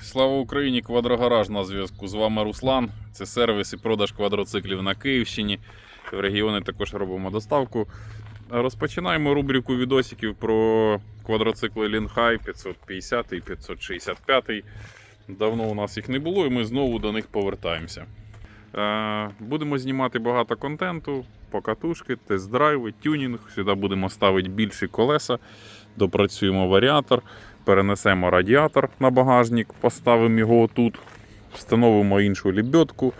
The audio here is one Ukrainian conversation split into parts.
Слава Україні! Квадрогараж на зв'язку. З вами Руслан. Це сервіс і продаж квадроциклів на Київщині. В регіони також робимо доставку. Розпочинаємо рубрику відосиків про квадроцикли Лінхай 550 і 565. Давно у нас їх не було, і ми знову до них повертаємося. Е, Будемо знімати багато контенту, покатушки, тест-драйви, тюнінг. Сюди будемо ставити більші колеса, допрацюємо варіатор, перенесемо радіатор на багажник, поставимо його тут, встановимо іншу лебедку,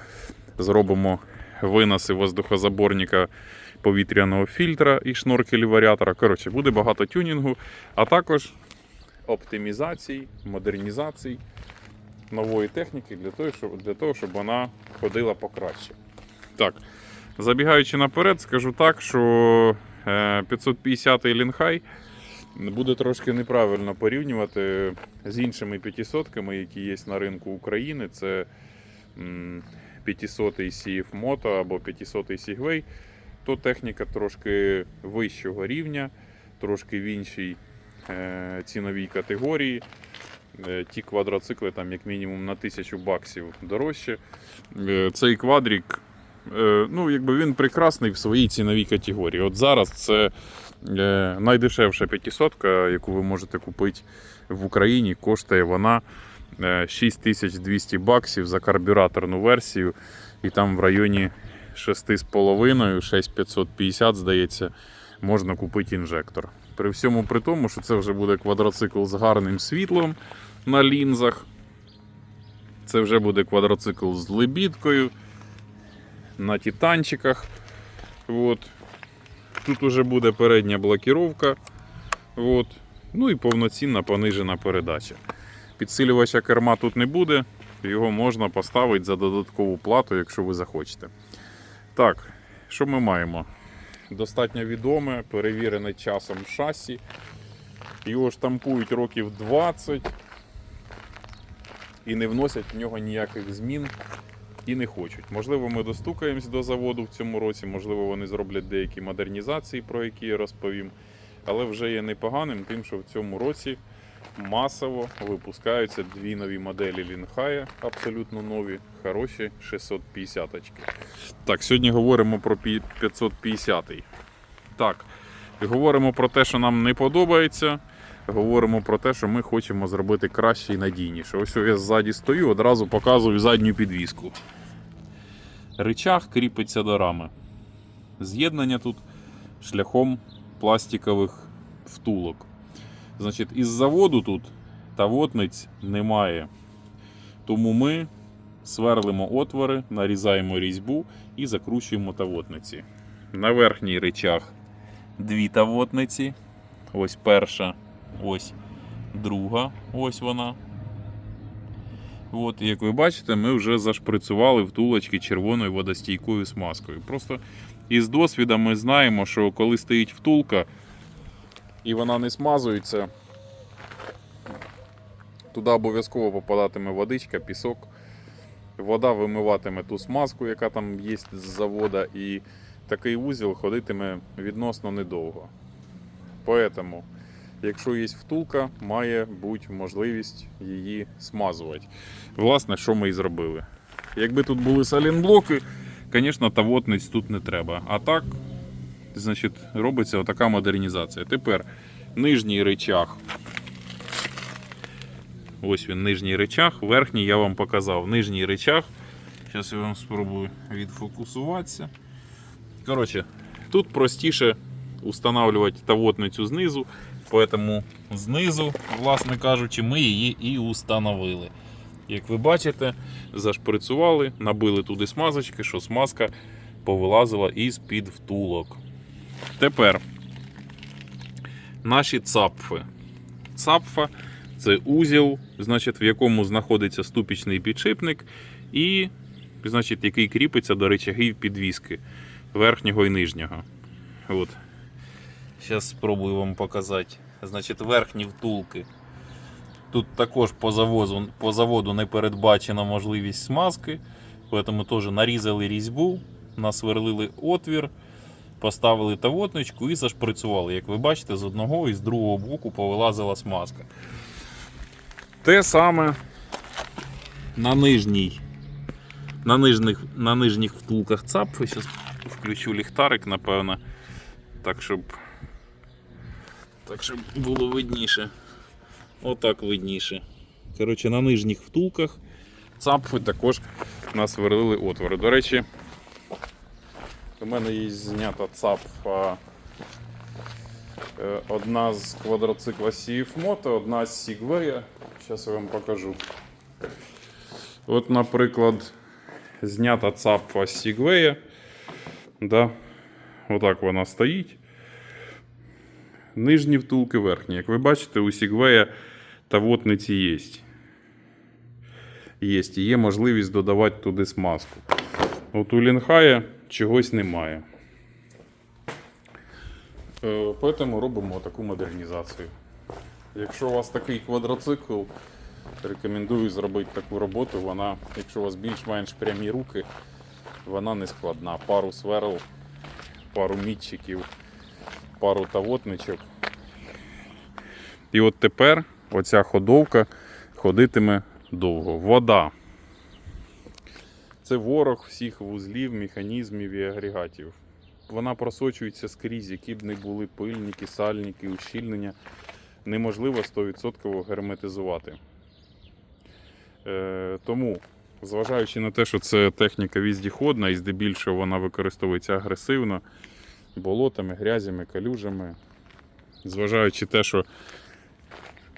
зробимо виноси воздухозаборника повітряного фільтра і шноркелі варіатора. Коротше, буде багато тюнінгу, а також оптимізацій, модернізацій нової техніки для того, щоб, для того, щоб вона ходила покраще. Так, забігаючи наперед, скажу так, що е, 550 Лінхай буде трошки неправильно порівнювати з іншими 500 які є на ринку України. Це м, 500 CF Moto або 500 Segway. То техніка трошки вищого рівня, трошки в іншій е, ціновій категорії. Е, Ті квадроцикли там як мінімум на тисячу баксів дорожче. Е, Цей квадрік, ну, якби він прекрасний в своїй ціновій категорії. От зараз це найдешевша 500, яку ви можете купити в Україні. Коштує вона е, 6200 баксів за карбюраторну версію. І там в районі 6,5, 6550, здається, можна купити інжектор. При всьому при тому, що це вже буде квадроцикл з гарним світлом на лінзах. Це вже буде квадроцикл з лебідкою на титанчиках. От. Тут уже буде передня блокіровка. От. Ну і повноцінна понижена передача. Підсилювача керма тут не буде, його можна поставити за додаткову плату, якщо ви захочете. Так, що ми маємо? Достатньо відоме, перевірене часом шасі. Його штампують років 20 і не вносять в нього ніяких змін і не хочуть. Можливо, ми достукаємось до заводу в цьому році, можливо, вони зроблять деякі модернізації, про які я розповім. Але вже є непоганим тим, що в цьому році масово випускаються дві нові моделі Лінхая, абсолютно нові, хороші 650 очки. Так, сьогодні говоримо про пі- 550. Так, говоримо про те, що нам не подобається. Говоримо про те, що ми хочемо зробити краще і надійніше. Ось я ззаді стою, одразу показую задню підвіску. Ричаг кріпиться до рами. З'єднання тут шляхом пластикових втулок. Значить, із заводу тут тавотниць немає. Тому ми сверлимо отвори, нарізаємо різьбу і закручуємо тавотниці. На верхній речах дві тавотниці. Ось перша, ось друга, ось вона. От, як ви бачите, ми вже зашприцювали втулочки червоною водостійкою смазкою. Просто із досвіду ми знаємо, що коли стоїть втулка і вона не смазується, туди обов'язково попадатиме водичка, пісок. Вода вимиватиме ту смазку, яка там є з завода, і такий вузіл ходитиме відносно недовго. Поэтому, якщо є втулка, має бути можливість її смазувати. Власне, що ми і зробили. Якби тут були салінблоки, звісно, тавотниць тут не треба. А так, значить, робиться отака модернізація. Тепер нижній речах. Ось він, нижній речах. Верхній я вам показав. Нижній речах. Зараз я вам спробую відфокусуватися. Коротше, тут простіше устанавливати тавотницю знизу, поэтому знизу, власне кажучи, ми її і установили. Як ви бачите, зашприцювали, набили туди смазочки, що смазка повилазила із-під втулок. Тепер наші цапфи. Цапфа це узіл, значить, в якому знаходиться ступічний підшипник, і значить, який кріпиться до речагів підвіски верхнього і нижнього. От. Зараз спробую вам показати. Значить, верхні втулки. Тут також по заводу, по заводу не передбачена можливість смазки, тому теж нарізали різьбу, насверлили отвір, поставили тавотничку і зашприцювали. Як ви бачите, з одного і з другого боку повилазила смазка. Те саме на нижній. На нижніх, на нижніх втулках цапфи. Зараз включу ліхтарик, напевно. Так, щоб. Так, щоб було видніше. Отак видніше. Коротше, на нижніх втулках цапфи також насверлили отвори. До речі, у мене є знята цапфа. Е, Одна з квадроцикла CF Moto, одна з Segway. Зараз я вам покажу. От, наприклад, знята цапфа Segway. Да. Отак вона стоїть. Нижні втулки верхні. Як ви бачите, у Segway тавотниці є. Є. І є можливість додавати туди смазку. От у Лінхая чогось немає. Е, Поэтому робимо таку модернізацію. Якщо у вас такий квадроцикл, рекомендую зробити таку роботу. Вона, якщо у вас більш-менш прямі руки, вона не складна. Пару сверл, пару мітчиків, пару тавотничок. І от тепер оця ходовка ходитиме довго. Вода. Це ворог всіх вузлів, механізмів і агрегатів. Вона просочується скрізь, які б не були пильники, сальники, ущільнення. Неможливо 100% герметизувати. Е, тому, зважаючи на те, що це техніка віздіходна і здебільшого вона використовується агресивно, болотами, грязями, калюжами, зважаючи те, що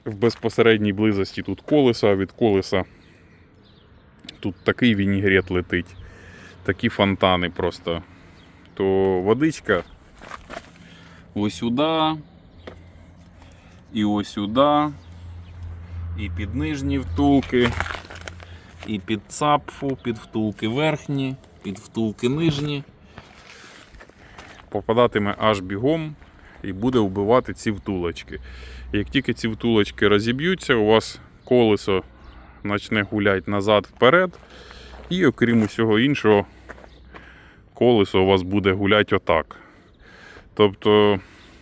в безпосередній близості тут колеса, а від колеса тут такий вінігрет летить, такі фонтани просто. То водичка ось сюди, і ось сюди, і під нижні втулки, і під цапфу, під втулки верхні, під втулки нижні. Попадатиме аж бігом і буде вбивати ці втулочки. Як тільки ці втулочки розіб'ються, у вас колесо почне гуляти назад вперед. І окрім усього іншого, колесо у вас буде гуляти отак. Тобто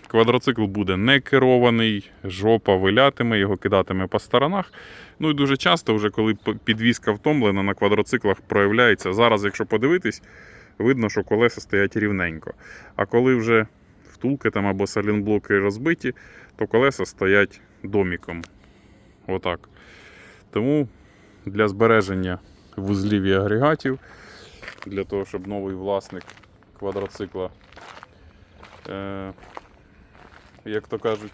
квадроцикл буде не керований, жопа вилятиме, його кидатиме по сторонах. Ну і дуже часто, вже коли підвізка втомлена на квадроциклах проявляється. Зараз, якщо подивитись, видно, що колеса стоять рівненько. А коли вже втулки там або салінблоки розбиті, то колеса стоять доміком. Отак. Тому для збереження вузлів і агрегатів, для того, щоб новий власник квадроцикла, е, як то кажуть,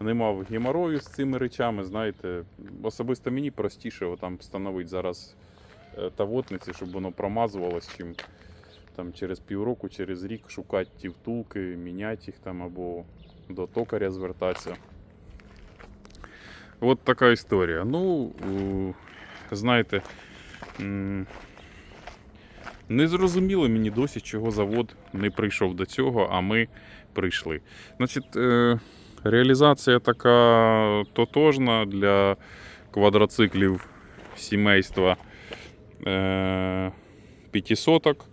не мав геморою з цими речами, знаєте, особисто мені простіше там встановити зараз е, тавотниці, щоб воно промазувалось, чим там через півроку, через рік шукати ті втулки, міняти їх там або до токаря звертатися. От така історія. Ну, знаєте, не зрозуміло мені досі, чого завод не прийшов до цього, а ми прийшли. Значить, е, реалізація така тотожна для квадроциклів сімейства е, п'ятисоток.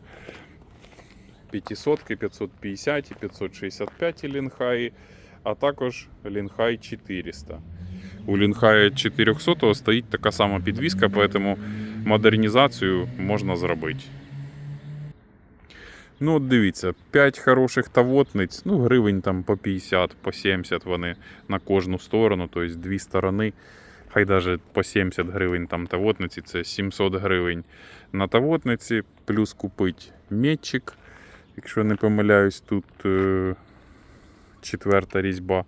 500, 550 і 565 лінхаї, а також лінхай 400. У лінхая 400 стоїть така сама підвіска, тому модернізацію можна зробити. Ну, от дивіться, 5 хороших тавотниць, ну, гривень там по 50, по 70 вони на кожну сторону, тобто дві сторони. Хай навіть по 70 гривень там тавотниці, це 700 гривень на тавотниці, плюс купить метчик, якщо не помиляюсь, тут е, четверта різьба.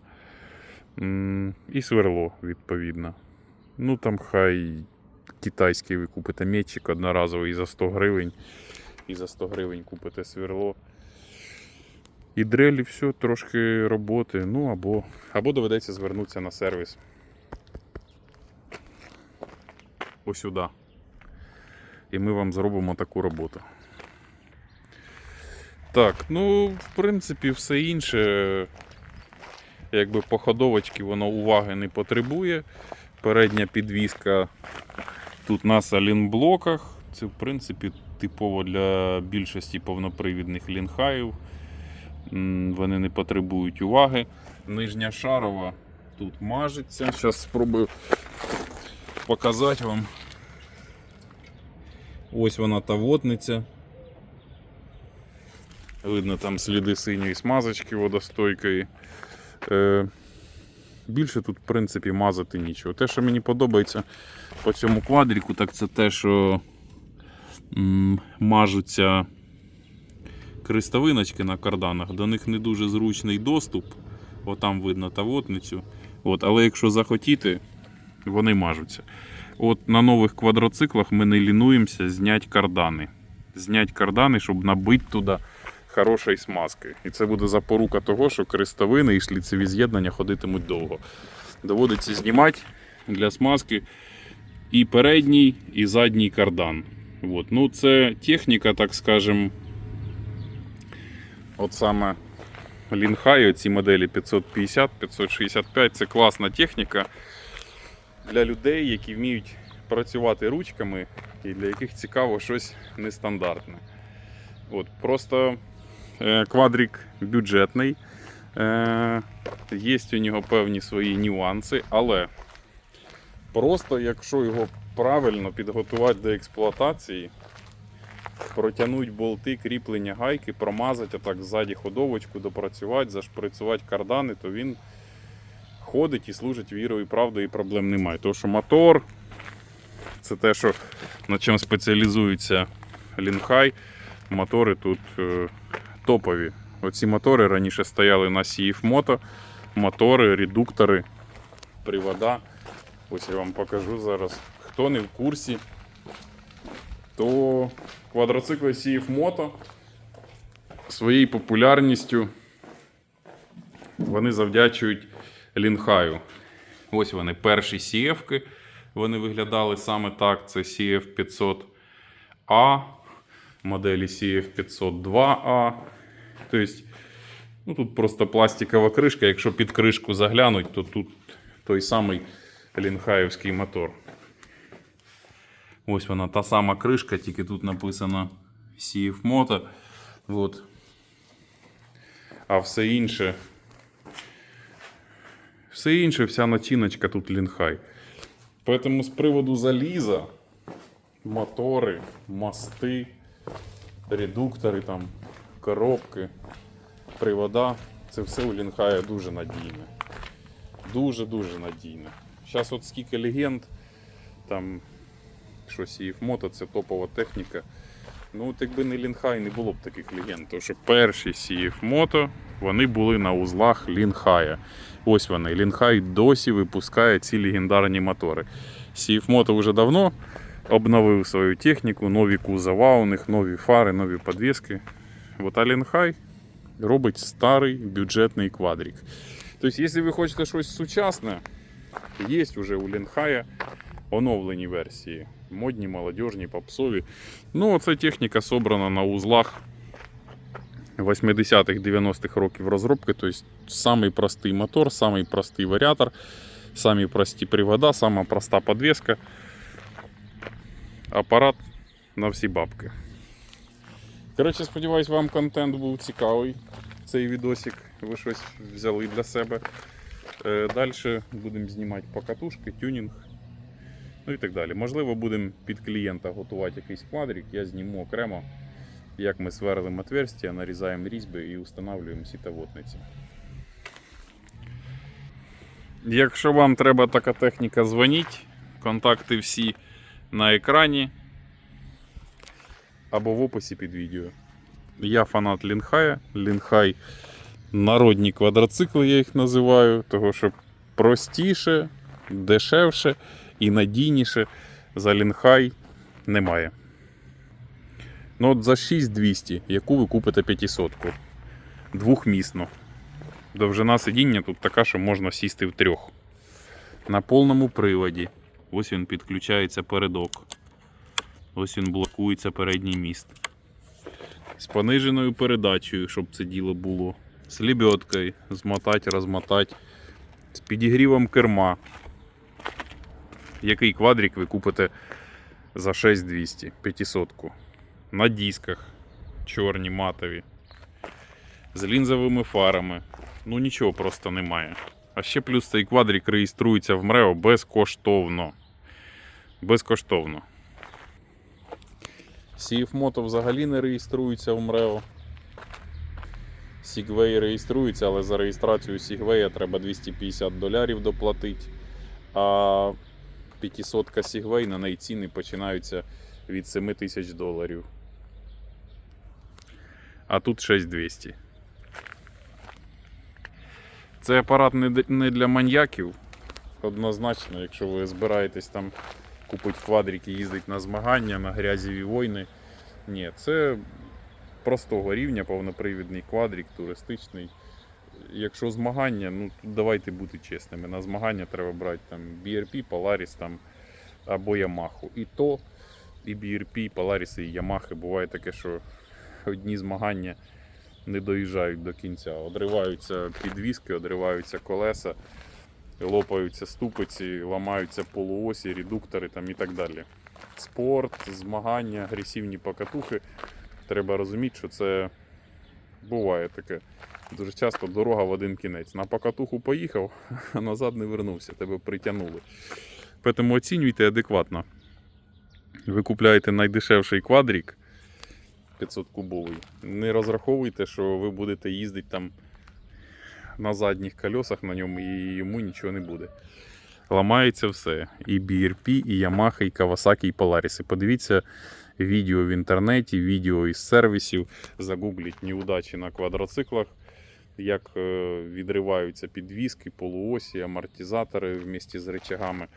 І сверло, відповідно. Ну там хай китайський ви купите метчик одноразовий за 100 гривень. І за 100 гривень купите сверло. І дрель, і все, трошки роботи. Ну або, або доведеться звернутися на сервіс. Ось сюди. І ми вам зробимо таку роботу. Так, ну, в принципі, все інше якби по ходовочці воно уваги не потребує. Передня підвіска тут на салінблоках. Це, в принципі, типово для більшості повнопривідних лінхаїв. Вони не потребують уваги. Нижня шарова тут мажеться. Зараз спробую показати вам. Ось вона та водниця. Видно там сліди синьої смазочки водостойкої. Е, більше тут, в принципі, мазати нічого. Те, що мені подобається по цьому квадріку, так це те, що м, мажуться крестовиночки на карданах. До них не дуже зручний доступ. Отам видно тавотницю. От, але якщо захотіти, вони мажуться. От на нових квадроциклах ми не лінуємося зняти кардани. Зняти кардани, щоб набити туди хорошої смазки. І це буде запорука того, що крестовини і шліцеві з'єднання ходитимуть довго. Доводиться знімати для смазки і передній, і задній кардан. От. Ну, це техніка, так скажем, от саме Лінхай, ці моделі 550, 565 це класна техніка для людей, які вміють працювати ручками і для яких цікаво щось нестандартне. От, просто квадрик бюджетний, е, є у нього певні свої нюанси, але просто якщо його правильно підготувати до експлуатації, протягнути болти, кріплення гайки, промазати, а так ззаді ходовочку, допрацювати, зашприцювати кардани, то він ходить і служить вірою і правдою, і проблем немає. Тому що мотор це те, що на чим спеціалізується Лінхай. Мотори тут е, топові. Оці мотори раніше стояли на CF Moto. Мотори, редуктори, привода. Ось я вам покажу зараз. Хто не в курсі, то квадроцикли CF Moto своєю популярністю вони завдячують Лінхаю. Ось вони перші CF-ки. Вони виглядали саме так. Це CF500A, моделі CF502A. Тобто, ну, тут просто пластикова кришка. Якщо під кришку заглянуть, то тут той самий лінхаївський мотор. Ось вона та сама кришка, тільки тут написано CF Moto. От. А все інше. Все інше, вся начиночка тут лінхай. Поэтому з приводу заліза, мотори, мости, редуктори, там, коробки, привода, це все у лінхая дуже надійне. Дуже-дуже надійне. Зараз от скільки легенд, там що CF Moto, це топова техніка. Ну, от якби не Лінхай, не було б таких легенд. Тому що перші CF Moto, вони були на узлах Лінхая. Ось вони. Лінхай досі випускає ці легендарні мотори. CF Moto вже давно обновив свою техніку, нові кузова у них, нові фари, нові підвіски. От а Лінхай робить старий бюджетний квадрик. Тобто, якщо ви хочете щось сучасне, є вже у Лінхая оновлені версії. Модні, молодіжні, попсові. Ну, це техніка собрана на узлах 80-х, 90-х років розробки. Тобто самий простий мотор, самий простий варіатор, самі прості привода, сама проста підвіска. Апарат на всі бабки. Коротше, сподіваюсь, вам контент був цікавий. Цей відосик ви щось взяли для себе. Далі будемо знімати покатушки, тюнінг. Ну і так далі. Можливо, будемо під клієнта готувати якийсь квадрик, я зніму окремо, як ми сверлимо отверстия, нарізаємо різьби і встановлюємо сітоводниці. Якщо вам треба така техніка, дзвоніть. Контакти всі на екрані або в описі під відео. Я фанат Лінхая. Лінхай народні квадроцикли, я їх називаю, того що простіше, дешевше і надійніше за Лінхай немає. Ну от за 6200, яку ви купите 500 двохмісну. Довжина сидіння тут така, що можна сісти в трьох. На повному приводі. Ось він підключається передок. Ось він блокується передній міст. З пониженою передачею, щоб це діло було. З лебедкою змотати, розмотати. З підігрівом керма. Який квадрик ви купите за 6200 500 На дисках чорні матові. З лінзовими фарами. Ну нічого просто немає. А ще плюс цей квадрик реєструється в МРЕО безкоштовно. Безкоштовно. CFMoto взагалі не реєструється в МРЕО. Segway реєструється, але за реєстрацію Segway треба 250 доларів доплатити. А 500 Segway на неї ціни починаються від 7 тисяч доларів. А тут 6200. Це апарат не для маньяків. Однозначно, якщо ви збираєтесь там купити квадрик і їздити на змагання, на грязеві війни. Ні, це простого рівня повнопривідний квадрик, туристичний. Якщо змагання, ну давайте бути чесними. На змагання треба брати там BRP, Polaris там, або Yamaha. І то, і BRP, і Polaris, і Yamaha буває таке, що одні змагання не доїжджають до кінця. Одриваються підвіски, одриваються колеса, лопаються ступиці, ламаються полуосі, редуктори там і так далі. Спорт, змагання, агресивні покатухи. Треба розуміти, що це буває таке. Дуже часто дорога в один кінець. На покатуху поїхав, а назад не вернувся, тебе притягнули. Тому оцінюйте адекватно. Ви купляєте найдешевший квадрік 500 кубовий. Не розраховуйте, що ви будете їздити там на задніх колесах на ньому і йому нічого не буде. Ламається все. І BRP, і Yamaha, і Kawasaki, і Polaris. І Подивіться відео в інтернеті, відео із сервісів. Загугліть неудачі на квадроциклах, як е, відриваються підвіски, полуосі, амортизатори вместе з рычагами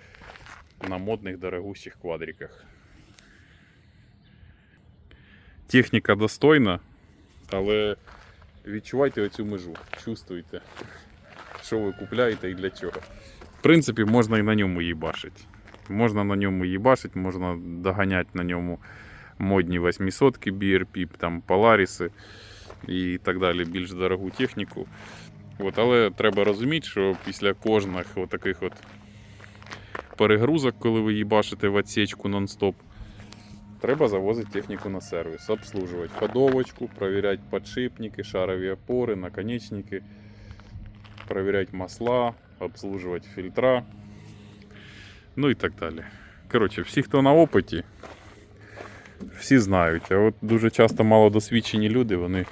на модних дорогущих квадриках. Техніка достойна, але відчувайте оцю межу, чувствуйте, що ви купляєте і для чого. В принципі, можна і на ньому їбашити. Можна на ньому їбашити, можна доганяти на ньому модні 800 BRP, там Polaris і так далі, більш дорогу техніку. От, але треба розуміти, що після кожних таких от перегрузок, коли ви їбашите в отсечку нон-стоп, треба завозити техніку на сервіс, обслужувати ходовочку, перевіряти подшипники, шарові опори, наконечники, перевіряти масла, обслужувати фільтра, ну і так далі. Коротше, всі, хто на опиті, всі знають. А от дуже часто малодосвідчені люди, вони,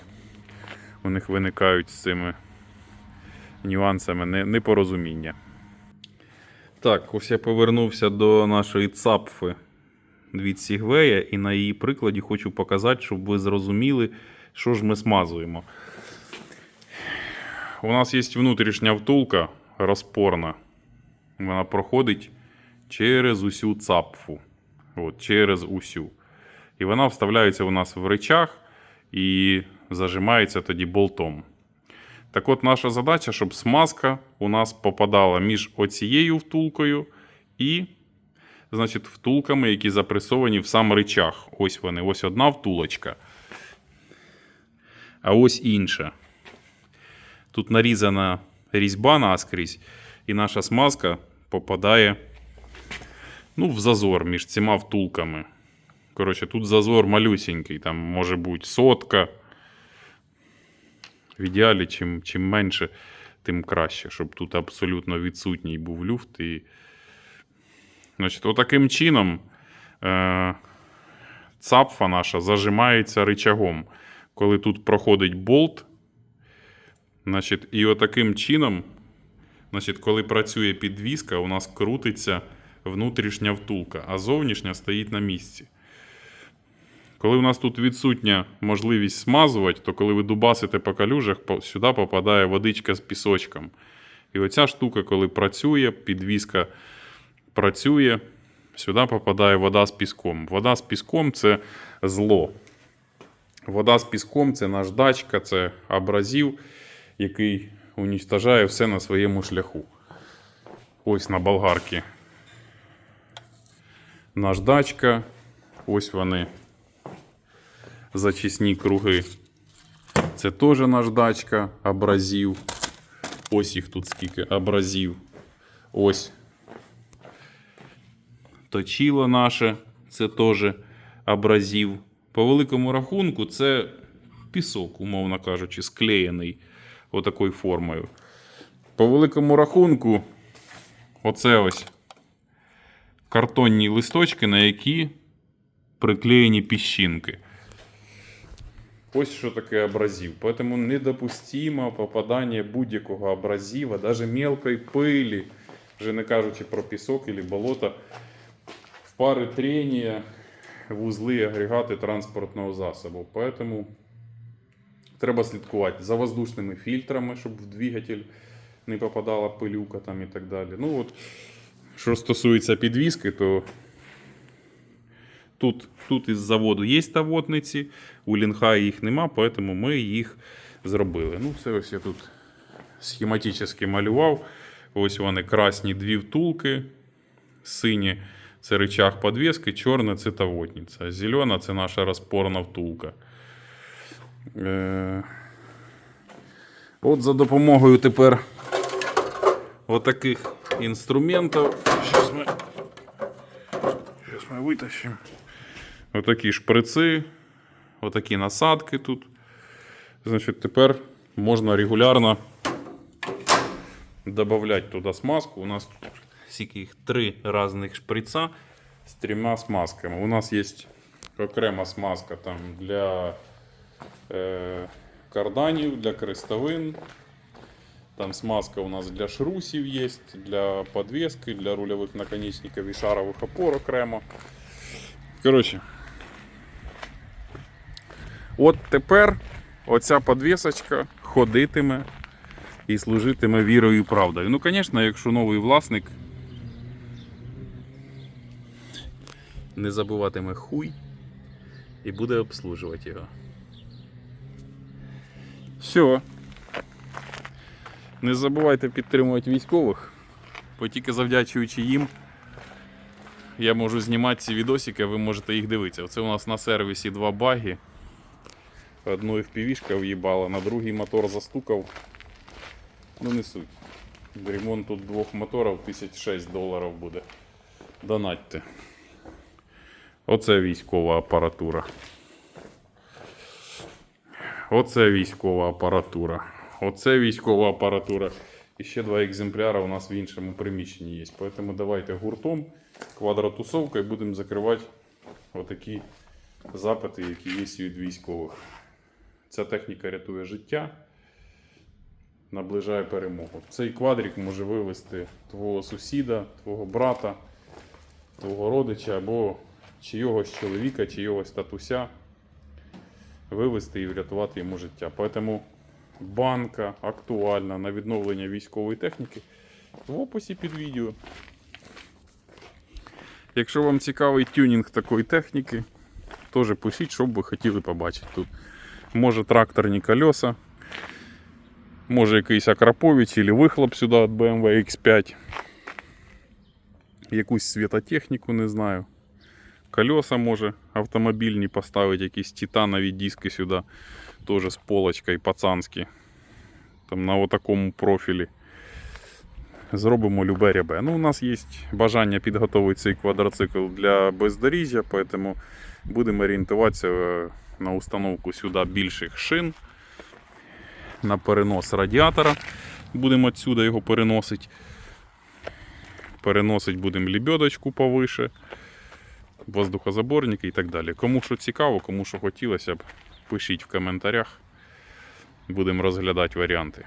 у них виникають з цими нюансами непорозуміння. Так, ось я повернувся до нашої цапфи від Сігвея, і на її прикладі хочу показати, щоб ви зрозуміли, що ж ми смазуємо. У нас є внутрішня втулка розпорна. Вона проходить через усю цапфу. От, через усю. І вона вставляється у нас в речах і зажимається тоді болтом. Так от, наша задача, щоб смазка у нас попадала між оцією втулкою і значить, втулками, які запресовані в сам речах. Ось вони, ось одна втулочка. А ось інша. Тут нарізана різьба наскрізь, і наша смазка попадає ну, в зазор між цими втулками. Коротше, тут зазор малюсенький, там може бути сотка. В ідеалі, чим, чим менше, тим краще, щоб тут абсолютно відсутній був люфт. І... Значить, отаким чином е... цапфа наша зажимається рычагом. Коли тут проходить болт, значить, і отаким чином, значить, коли працює підвіска, у нас крутиться внутрішня втулка, а зовнішня стоїть на місці. Коли у нас тут відсутня можливість смазувати, то коли ви дубасите по калюжах, сюди попадає водичка з пісочком. І оця штука, коли працює, підвіска працює, сюди попадає вода з піском. Вода з піском це зло. Вода з піском це наждачка, це абразив, який унічтожає все на своєму шляху. Ось на болгарці. Наждачка. Ось вони зачисні круги. Це теж наждачка, абразив. Ось їх тут скільки абразив. Ось. Точило наше, це теж абразив. По великому рахунку, це пісок, умовно кажучи, склеєний отакою формою. По великому рахунку, оце ось картонні листочки, на які приклеєні піщинки. Ось що таке абразив. Поэтому недопустимо попадання будь-якого абразива, навіть мелкої пилі, вже не кажучи про пісок або болото, пари трения, в узли і агрегати транспортного засобу. Поэтому треба слідкувати за воздушними фільтрами, щоб в двигатель не попадала пилюка там і так далі. Ну от, що стосується підвіски, то Тут, тут із заводу є тавотниці, у Лінхаї їх нема, тому ми їх зробили. Ну, це ось я тут схематично малював. Ось вони красні дві втулки, сині це рычаг подвески, чорне це тавотниця. Зелена це наша розпорна втулка. Е... От за допомогою тепер отаких інструментів. Зараз ми, Щас ми витащимо. Отакі шприци, отакі насадки тут. Значить, тепер можна регулярно додавати туди смазку. У нас тут скільки їх три різних шприца з трьома смазками. У нас є окрема смазка там для е, карданів, для крестовин. Там смазка у нас для шрусів є, для подвески, для рульових наконечників і шарових опор окремо. Коротше. От тепер оця подвісочка ходитиме і служитиме вірою і правдою. Ну, звісно, якщо новий власник не забуватиме хуй і буде обслужувати його. Все. Не забувайте підтримувати військових, бо тільки завдячуючи їм я можу знімати ці відосики, ви можете їх дивитися. Оце у нас на сервісі два баги. Одну FPV-шка в'їбала, на другий мотор застукав. Ну не суть. Ремонт тут двох моторів 1006 доларів буде. Донатьте. Оце військова апаратура. Оце військова апаратура. Оце військова апаратура. І ще два екземпляри у нас в іншому приміщенні є. Тому давайте гуртом, квадротусовкою будемо закривати отакі запити, які є від військових. Ця техніка рятує життя, наближає перемогу. Цей квадрик може вивести твого сусіда, твого брата, твого родича або чийогось чоловіка, чийогось татуся. Вивести і врятувати йому життя. Тому банка актуальна на відновлення військової техніки в описі під відео. Якщо вам цікавий тюнінг такої техніки, теж пишіть, що б ви хотіли побачити тут. Може тракторні колеса, може якийсь Акрапович або вихлоп сюди від BMW X5. Якусь світотехніку, не знаю. Колеса може автомобільні поставити, якісь титанові диски сюди, теж з полочкою пацанські. Там на отакому профілі. Зробимо любе рябе. Ну, у нас є бажання підготувати цей квадроцикл для бездоріжжя, тому будемо орієнтуватися е, на установку сюди більших шин, на перенос радіатора. Будемо відсюди його переносити. Переносить будемо лебедочку повише, воздухозаборники і так далі. Кому що цікаво, кому що хотілося б, пишіть в коментарях. Будемо розглядати варіанти.